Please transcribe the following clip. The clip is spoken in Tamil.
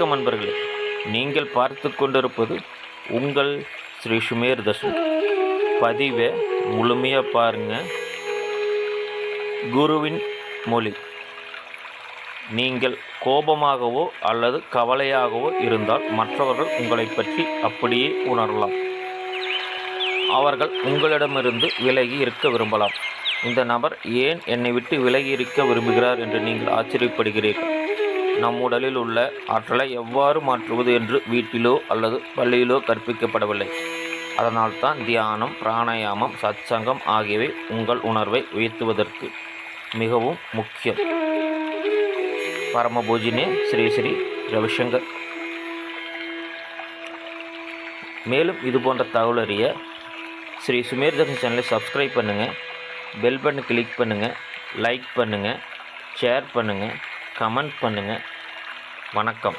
வணக்கம் அன்பர்களே. நீங்கள் பார்த்து கொண்டிருப்பது உங்கள் ஸ்ரீ சுமேர் தர்ஷன். பதிவை முழுமையாக பாருங்கள் குருவின் மொழி. நீங்கள் கோபமாகவோ அல்லது கவலையாகவோ இருந்தால் மற்றவர்கள் உங்களை பற்றி அப்படியே உணரலாம். அவர்கள் உங்களிடமிருந்து விலகி இருக்க விரும்பலாம். இந்த நபர் ஏன் என்னை விட்டு விலகி இருக்க விரும்புகிறார் என்று நீங்கள் ஆச்சரியப்படுகிறீர்கள்? நம் உடலில் உள்ள ஆற்றலை எவ்வாறு மாற்றுவது என்று வீட்டிலோ அல்லது பள்ளியிலோ கற்பிக்கப்படவில்லை. அதனால்தான் தியானம் பிராணாயாமம் சத்சங்கம் ஆகியவை உங்கள் உணர்வை உயர்த்துவதற்கு மிகவும் முக்கியம். பரமபூஜினே ஸ்ரீ ஸ்ரீ ரவிசங்கர். மேலும் இது போன்ற தகவல் அறிய ஸ்ரீ சுமேர் தர்ஷன் சேனலை சப்ஸ்கிரைப் பண்ணுங்கள் பெல் பட்டன் கிளிக் பண்ணுங்கள் லைக் பண்ணுங்கள் ஷேர் பண்ணுங்கள் கமெண்ட் பண்ணுங்கள் வணக்கம்.